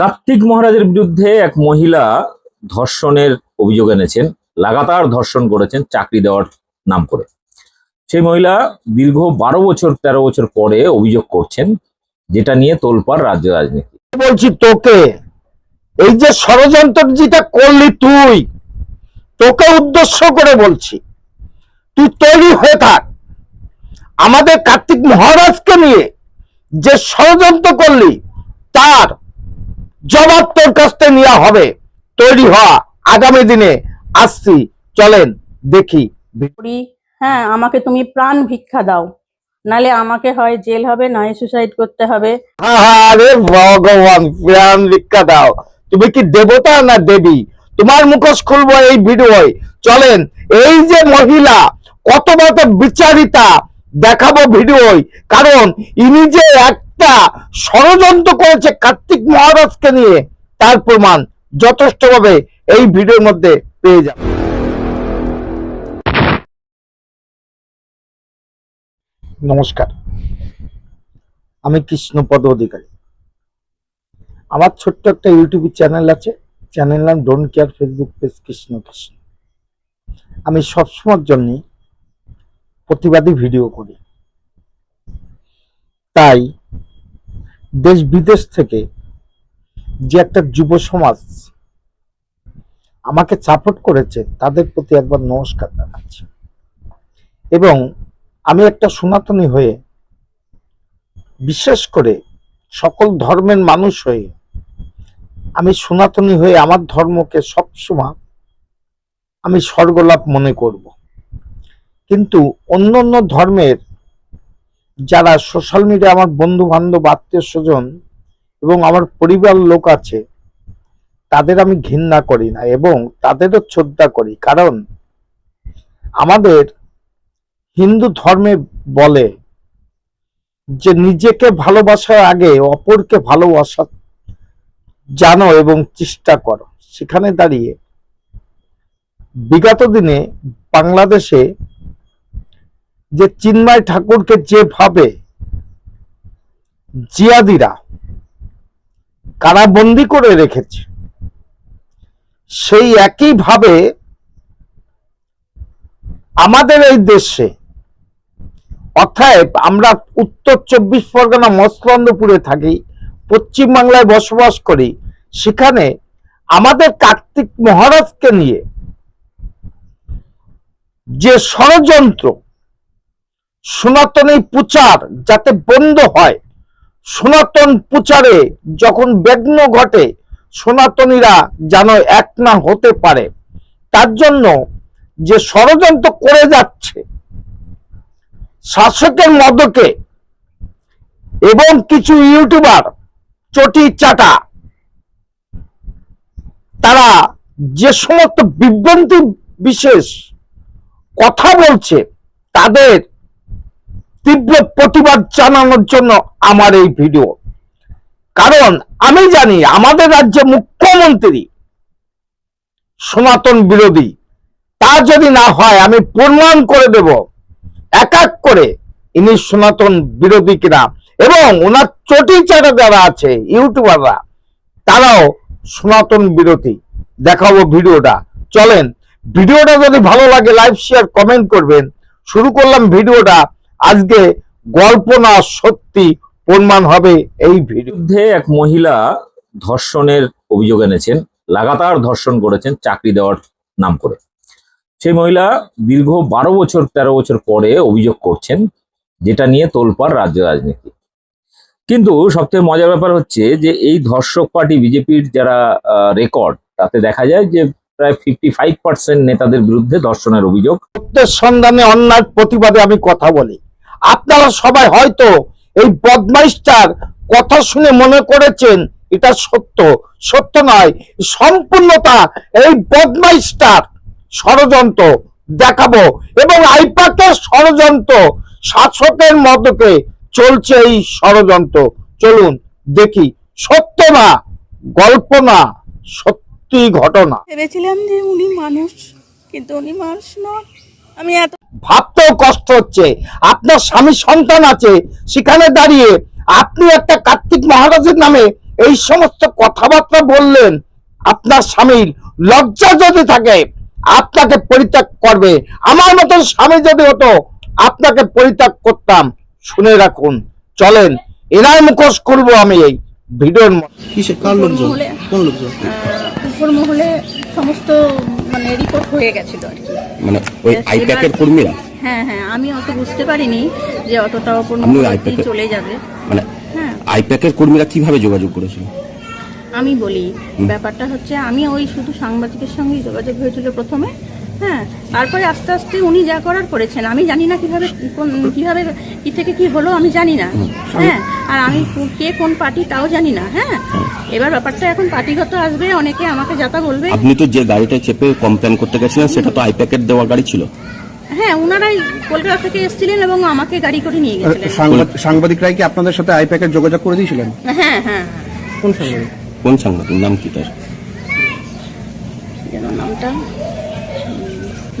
কার্তিক মহারাজের বিরুদ্ধে এক মহিলা ধর্ষণের অভিযোগ এনেছেন, লাগাতার ধর্ষণ করেছেন, চাকরি দেওয়ার নাম করে। সেই মহিলা দীর্ঘ বারো বছর, তেরো বছর পরে অভিযোগ করছেন, যেটা নিয়ে তোলপাড় রাজ্য রাজনীতি। বলছি তোকে, এই যে ষড়যন্ত্র যেটা করলি তুই, তোকে উদ্দেশ্য করে বলছি, তুই তৈরি হয়ে থাক। আমাদের কার্তিক মহারাজকে নিয়ে যে ষড়যন্ত্র করলি, তার জবাব তোর কাছ থেকে নেওয়া হবে। তৈরি হওয়া। আগামী দিনে আসছি। চলেন দেখি। হ্যাঁ আমাকে তুমি প্রাণ ভিক্ষা দাও। নালে আমাকে হয় জেল হবে নয় সুসাইড করতে হবে। আরে ভগবান প্রাণ ভিক্ষা দাও। তুমি কি দেবতা না দেবী? তোমার মুখোশ খুলবো এই ভিডিওয়। চলেন এই যে মহিলা কত কত বিচারিতা দেখাবো ভিডিওয়। কারণ ইনি যে একটা ষড়যন্ত্র করেছে কার্তিক মহারাজকে নিয়ে। তার প্রমাণ যথেষ্টভাবে এই ভিডিওর মধ্যে পেয়ে যাবে। নমস্কার। আমি কৃষ্ণপদ অধিকারী। আমার ছোট্ট একটা ইউটিউব চ্যানেল আছে। চ্যানেল নাম don't care Facebook page Krishna Krishna. আমি সবসময়ের জন্যে প্রতিবাদী ভিডিও করি। তাই দেশ বিদেশ থেকে যে একটা যুব সমাজ আমাকে সাপোর্ট করেছে, তাদের প্রতি একবার নমস্কার জানাচ্ছি। এবং আমি একটা সনাতনী হয়ে বিশেষ করে সকল ধর্মের মানুষ হয়ে আমি সনাতনী হয়ে আমার ধর্মকে সবসময় আমি স্বর্গলাভ মনে করব। কিন্তু অন্য অন্য ধর্মের যারা সোশ্যাল মিডিয়া আমার বন্ধু বান্ধব আত্মীয় স্বজন এবং আমার পরিবার লোক আছে, তাদের আমি ঘৃণা করি না এবং তাদেরও শ্রদ্ধা করি। কারণ আমাদের হিন্দু ধর্মে বলে যে, নিজেকে ভালোবাসার আগে অপরকে ভালোবাসা জানো এবং চেষ্টা করো। সেখানে দাঁড়িয়ে বিগত দিনে বাংলাদেশে যে চিন্ময় ঠাকুরকে যেভাবে জিয়াদিরা কারাবন্দি করে রেখেছে, সেই একইভাবে আমাদের এই দেশে অর্থাৎ আমরা উত্তর চব্বিশ পরগনা মস্তন্দপুরে থাকি পশ্চিমবাংলায় বসবাস করি, সেখানে আমাদের কার্তিক মহারাজকে নিয়ে যে ষড়যন্ত্র সনাতনী প্রচার যাতে বন্ধ হয়। সনাতন প্রচারে যখন বিঘ্ন ঘটে, সনাতনীরা যেন এক না হতে পারে। তার জন্য যে ষড়যন্ত্র করে যাচ্ছে, শাসকের মদকে এবং কিছু ইউটিউবার, চটি চাটা, তারা যে সমস্ত বিভ্রান্তি বিশেষ কথা বলছে, তাদের তীব্র প্রতিবাদ জানানোর জন্য আমার এই ভিডিও। কারণ আমি জানি আমাদের রাজ্যে মুখ্যমন্ত্রী সনাতন বিরোধী, তা যদি না হয় আমি প্রমাণ করে দেব, এক এক করে ইনি সনাতন বিরোধী কিনা। এবং ওনার চটি চাটা যারা আছে, ইউটিউবাররা, তারাও সনাতন বিরোধী। দেখাবো ভিডিওটা। চলেন, ভিডিওটা যদি ভালো লাগে লাইভ শেয়ার, কমেন্ট করবেন। শুরু করলাম ভিডিওটা। আজকে গল্প না সত্যি প্রমাণ হবে এই বিরুদ্ধে এক মহিলা ধর্ষণের অভিযোগ এনেছেন লাগাতার ধর্ষণ করেছেন চাকরি দেওয়ার নাম করে। সেই মহিলা দীর্ঘ বারো বছর তেরো বছর পরে অভিযোগ করছেন যেটা নিয়ে তোলপাড় রাজ্য রাজনীতি। কিন্তু সবথেকে মজার ব্যাপার হচ্ছে যে এই ধর্ষক পার্টি বিজেপির যারা রেকর্ড তাতে দেখা যায় যে প্রায় ফিফটি ফাইভ পার্সেন্ট নেতাদের বিরুদ্ধে ধর্ষণের অভিযোগ। সন্ধানে অন্যায় প্রতিবাদে আমি কথা বলি। আপনারা সবাই হয়তো এই বদমাইশটার কথা শুনে মনে করেছেন, এটা সত্য। সত্য নয়, সম্পূর্ণতা এই বদমাইশটার ষড়যন্ত্র দেখাবো এবং আইপাকের ষড়যন্ত্র শাসকের মতকে চলছে এই ষড়যন্ত্র। চলুন দেখি, সত্য না, গল্প না, সত্যি ঘটনা। ভেবেছিলাম যে উনি মানুষ, কিন্তু উনি মানুষ নন। আমি এত ভাবতেও কষ্ট হচ্ছে। আপনার স্বামী সন্তান আছে সেখানে দাঁড়িয়ে আপনি একটা কার্তিক মহারাজের নামে এই সমস্ত কথাবার্তা বললেন আপনার স্বামীর লজ্জা যদি থাকে আপনাকে পরিত্যাগ করবে। আমার মতো স্বামী যদি হতো আপনাকে পরিত্যাগ করতাম। শুনে রাখুন চলেন এনার মুখোশ করব আমি এই ভিডিওর মধ্যে। কিসে কার লোকজন কোন লোকজন উপর মহলে সমস্ত মানে রিপোর্ট হয়ে গেছিল আর কি। মানে ওই আইপ্যাকের কর্মীরা? হ্যাঁ হ্যাঁ আমি অত বুঝতে পারিনি যে অতটা এ- চলে যাবে। মানে হ্যাঁ। আইপ্যাকের কর্মীরা কীভাবে যোগাযোগ করেছিল? আমি বলি ব্যাপারটা হচ্ছে আমি ওই শুধু সাংবাদিকের সঙ্গেই যোগাযোগ হয়েছিল প্রথমে হ্যাঁ তারপরে আস্তে আস্তে উনি যা করার করেছেন। আমি জানি না কীভাবে কোন কীভাবে কি থেকে কি হলো আমি জানি না। হ্যাঁ আর আমি কে কোন পার্টি তাও জানি না হ্যাঁ। এবার ব্যাপারটা এখন পার্টিগত আসবে অনেকে আমাকে যাতা বলবে। আপনি তো যে গাড়িটা চেপে কমপ্লেন করতে গেছিলেন সেটা তো আই প্যাকেট দেওয়া গাড়ি ছিল। হ্যাঁ ওনারাই কলকাতা থেকে এসেছিলেন এবং আমাকে গাড়ি করে নিয়ে গেছিলেন। সাংবাদ- সাংবাদিকরাই কি আপনাদের সাথে আইপ্যাকের যোগাযোগ করে দিয়েছিলেন? হ্যাঁ হ্যাঁ। কোন সাংবাদিক? কোন সাংবাদিক? নাম কি তার? নামটা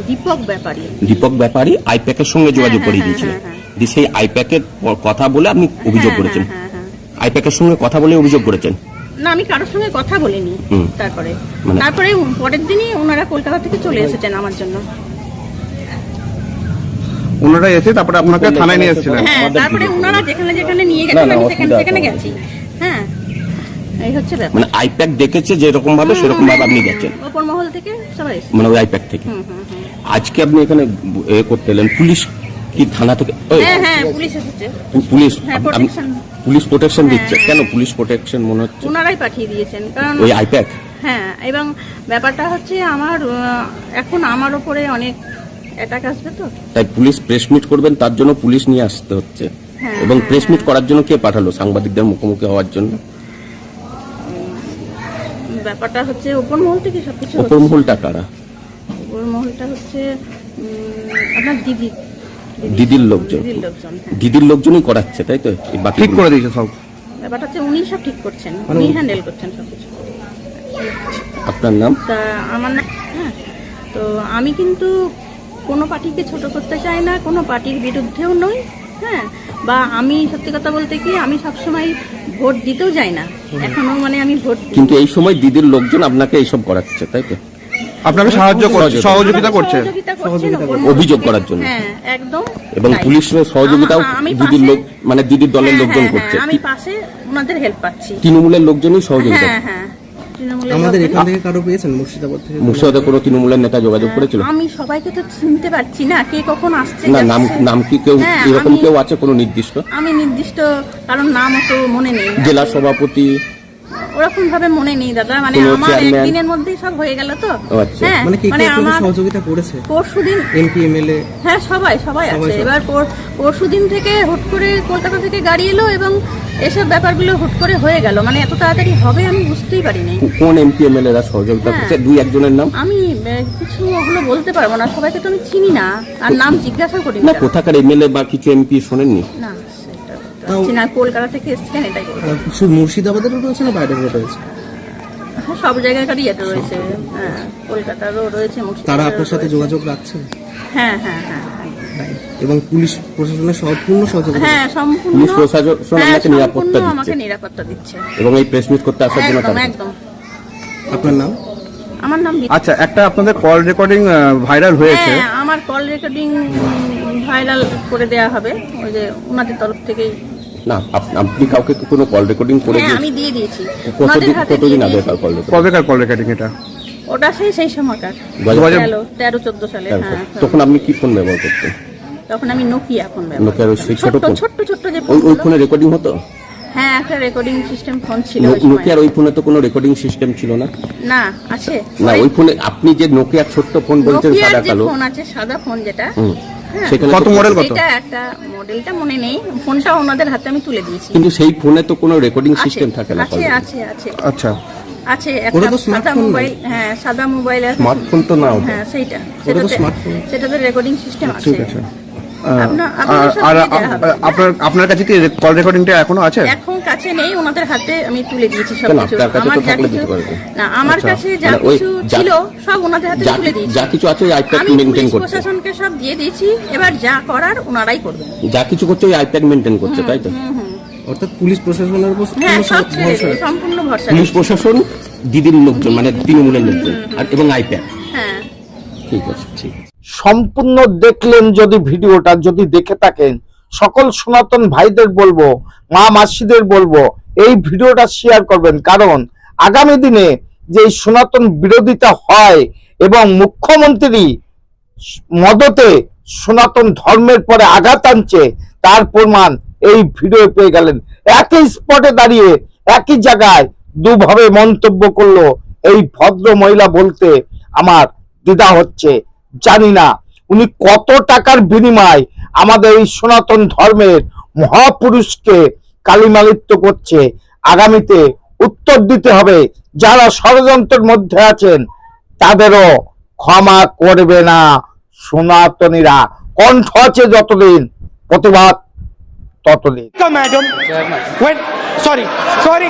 দীপক ব্যাপারী। দীপক ব্যাপারী আইপ্যাকের সঙ্গে যোগাযোগ হ্যাঁ, করে হ্যাঁ, দিয়েছিলেন হ্যাঁ। দিয়ে সেই আইপ্যাকের কথা বলে আপনি অভিযোগ করেছেন। হ্যাঁ, হ্যাঁ, হ্যাঁ। আইপ্যাকের সঙ্গে কথা বলে অভিযোগ করেছেন। না আমি কারোর সঙ্গে কথা বলিনি। তারপরে। মানে- তারপরে পরের দিনই ওনারা কলকাতা থেকে চলে এসেছেন আমার জন্য। ওনারা এসে তারপরে আপনাকে থানায় নিয়ে এসেছিলেন। হ্যাঁ তারপরে ওনারা যেখানে যেখানে নিয়ে গেছেন আমি সেখানে সেখানে গেছি। এই হচ্ছে ব্যাপার। মানে আইপ্যাক দেখেছে যে এরকম ভাবে সেরকম ভাবে আপনি গেছেন ওপর মহল থেকে সবাই মানে ওই আইপ্যাক থেকে। আজকে আপনি এখানে এ করতে এলেন পুলিশ কি থানা থেকে? হ্যাঁ হ্যাঁ পুলিশ পুলিশ হ্যাঁ, প্রোটেকশন দিচ্ছে। কেন পুলিশ প্রোটেকশন মনে হচ্ছে? ওনারাই পাঠিয়ে দিয়েছেন কারণ ওই আইপ্যাক হ্যাঁ এবং ব্যাপারটা হচ্ছে আমার এখন আমার ওপরে অনেক অ্যাটাক আসবে তো। তাই পুলিশ প্রেস মিট করবেন তার জন্য পুলিশ নিয়ে আসতে হচ্ছে। এবং প্রেস মিট করার জন্য কে পাঠালো? সাংবাদিকদের মুখোমুখি হওয়ার জন্য? ব্যাপারটা হচ্ছে উপর মহল থেকে সবকিছু ওপর হচ্ছে। মহলটা কারা? উপর মহলটা হচ্ছে আপনার দিদি। দিদির লোকজন। দিদির লোকজন হ্যাঁ। দিদির লোকজনই করাচ্ছে তাই তো? এই বাকি ঠিক করে দিয়েছে সব। ব্যাপারটা হচ্ছে উনি সব ঠিক করছেন মানে উনি হ্যান্ডেল করছেন সবকিছু। আপনার নাম? তা আমার না হ্যাঁ তো আমি কিন্তু কোনো পার্টিকে ছোট করতে চাই না কোনো পার্টির বিরুদ্ধেও নই হ্যাঁ। বা আমি সত্যি কথা বলতে কি আমি সবসময় ভোট দিতেও যায় না। এখনও মানে আমি ভোট কিন্তু এই সময় দিদির লোকজন আপনাকে এইসব করাচ্ছে তাই তো? আপনাকে সাহায্য করছে সহযোগিতা। সহযোগিতা করছে। করছেন অভিযোগ করার জন্য। হ্যাঁ একদম এবং। পুলিশের সহযোগিতাও দিদির লোক মানে দিদির দলের হ্যাঁ, লোকজন হ্যাঁ, করছে। আমি পাশে ওনাদের হেল্প পাচ্ছি। তৃণমূলের লোকজনই সহযোগিতা হ্যাঁ হ্যাঁ। আমাদের এখান থেকে কারও পেয়েছেন মুর্শিদাবাদ থেকে? মুর্শিদাবাদে কোনো তৃণমূলের নেতা যোগাযোগ করেছিল? আমি সবাইকে তো চিনতে পারছি না কে কখন আসছে না নাম নাম কি কেউ হ্যাঁ, এরকম কেউ আছে কোনো নির্দিষ্ট? আমি নির্দিষ্ট কারণ নাম অত মনে নেই। জেলা সভাপতি ওরকম ভাবে মনে নেই দাদা। মানে আমার একদিনের মধ্যেই সব হয়ে গেল তো। আচ্ছা। হ্যাঁ মানে মানে আমার সহযোগিতা করেছে? পরশুদিন এমপি এমএলএ? হ্যাঁ সবাই সবাই আছে। এবার পরশু দিন থেকে হুট করে কলকাতা থেকে গাড়ি এলো এবং এসব ব্যাপারগুলো হুট করে হয়ে গেল। মানে এত তাড়াতাড়ি হবে আমি বুঝতেই পারিনি। কোন এমপি এমএলএ রা সহযোগিতা হ্যাঁ। করছে? দুই একজনের নাম? আমি কিছু ওগুলো বলতে পারব না। সবাইকে তো আমি চিনি না। আর নাম জিজ্ঞাসা করি না কোথাকার এমএলএ বা কিছু এমপি শোনেননি? না। না কলকাতা থেকে এসেছিলেন এটাই শুধু মুর্শিদাবাদের রয়েছে না বাইরের রয়েছে? হ্যাঁ, সব জায়গাকারই এটা রয়েছে। হ্যাঁ কলকাতারও রয়েছে তারা আপনার সাথে যোগাযোগ রাখছেন হ্যাঁ হ্যাঁ হ্যাঁ এবং পুলিশ প্রশাসনের সম্পূর্ণ সহযোগিতা হ্যাঁ সম্পূর্ণ পুলিশ প্রশাসন হ্যাঁ, নিরাপত্তা আমাকে নিরাপত্তা দিচ্ছে। এবং এই প্রেস মিট করতে আসার জন্য একদম আপনার নাম? আমার নাম আচ্ছা একটা আপনাদের কল রেকর্ডিং ভাইরাল হয়েছে। হ্যাঁ আমার কল রেকর্ডিং ভাইরাল করে দেয়া হবে। ওই যে ওনাদের তরফ থেকে না আপনি কাউকে কোনো কল রেকর্ডিং করে হ্যাঁ আমি দিয়ে দিয়েছি। কতদিন কতদিন আগে। কল রেকর্ডিং কবেকার কল রেকর্ডিং এটা? ওটা সেই সেই সময়কার। হাজার তেরো চোদ্দ সালে হ্যাঁ হ্যাঁ। তখন আপনি কি ফোন ব্যবহার করতেন? তখন আমি নোকিয়া ফোন ব্যবহার নোকিয়ার ওই সেই ছোট ছোট্ট ফোন? ছোট্ট ছোট্ট যে ওই ওই ফোনে রেকর্ডিং হতো? হ্যাঁ একটা রেকর্ডিং সিস্টেম ফোন ছিল। নোকিয়ার ওই ফোনে তো কোনো রেকর্ডিং সিস্টেম ছিল না? না আছে। না ওই ফোনে আপনি যে নোকিয়ার ছোট্ট ফোন বলছেন সাদা কালো ফোন আছে সাদা ফোন যেটা। সেখানে কত মডেল কত? এটা একটা মডেলটা মনে নেই। ফোনটা ওনাদের হাতে আমি তুলে দিয়েছি। কিন্তু সেই ফোনে তো কোনো রেকর্ডিং সিস্টেম থাকে না আছে আছে আছে। আচ্ছা। আছে একটা সাদা মোবাইল হ্যাঁ সাদা মোবাইল আছে। স্মার্টফোন তো না হ্যাঁ সেইটা। সেটাতে রেকর্ডিং সিস্টেম আছে ঠিক আছে। আপনার- আর। আপনার আপনার কাছে কি কল রেকর্ডিংটা এখনও আছে? এখন কাছে নেই ওনাদের হাতে আমি তুলে দিয়েছি সব কিছু আমার তো যা থাকলে কিছু না আমার আচ্ছা, কাছে যা মানে কিছু ছিল সব ওনাদের হাতে তুলে দিয়েছি। যা কিছু আছে আইপ্যাড পুলিশ প্রশাসনকে সব দিয়ে দিয়েছি এবার যা করার ওনারাই করবেন। যা কিছু করছে ওই আইপ্যাড মেনটেন করছে তাই তো? হুম হুম। অর্থাৎ পুলিশ প্রশাসনের উপর হ্যাঁ সম্পূর্ণ ভরসা পুলিশ প্রশাসন দিদির লোকজন মানে তৃণমূলের লোকজন আর এবং আইপ্যাড হ্যাঁ। ঠিক আছে ঠিক সম্পূর্ণ দেখলেন যদি ভিডিওটা যদি দেখে থাকেন সকল সনাতন ভাইদের বলব, মা মাসিদের বলব, এই ভিডিওটা শেয়ার করবেন। কারণ আগামী দিনে যে সনাতন বিরোধিতা হয় এবং মুখ্যমন্ত্রী মদতে সনাতন ধর্মের পরে আঘাত আনছে, তার প্রমাণ এই ভিডিও পেয়ে গেলেন। একই স্পটে দাঁড়িয়ে, একই জায়গায় দুভাবে মন্তব্য করল এই ভদ্র মহিলা বলতে আমার দ্বিধা হচ্ছে। জানি না, উনি কত টাকার বিনিময় আমাদের এই সনাতন ধর্মের মহাপুরুষকে কালিমালিত্য করছে। আগামীতে উত্তর দিতে হবে যারা ষড়যন্ত্রের মধ্যে আছেন তাদেরও ক্ষমা করবে না সনাতনীরা। কণ্ঠ আছে যতদিন প্রতিবাদ ততদিন। Sorry, sorry.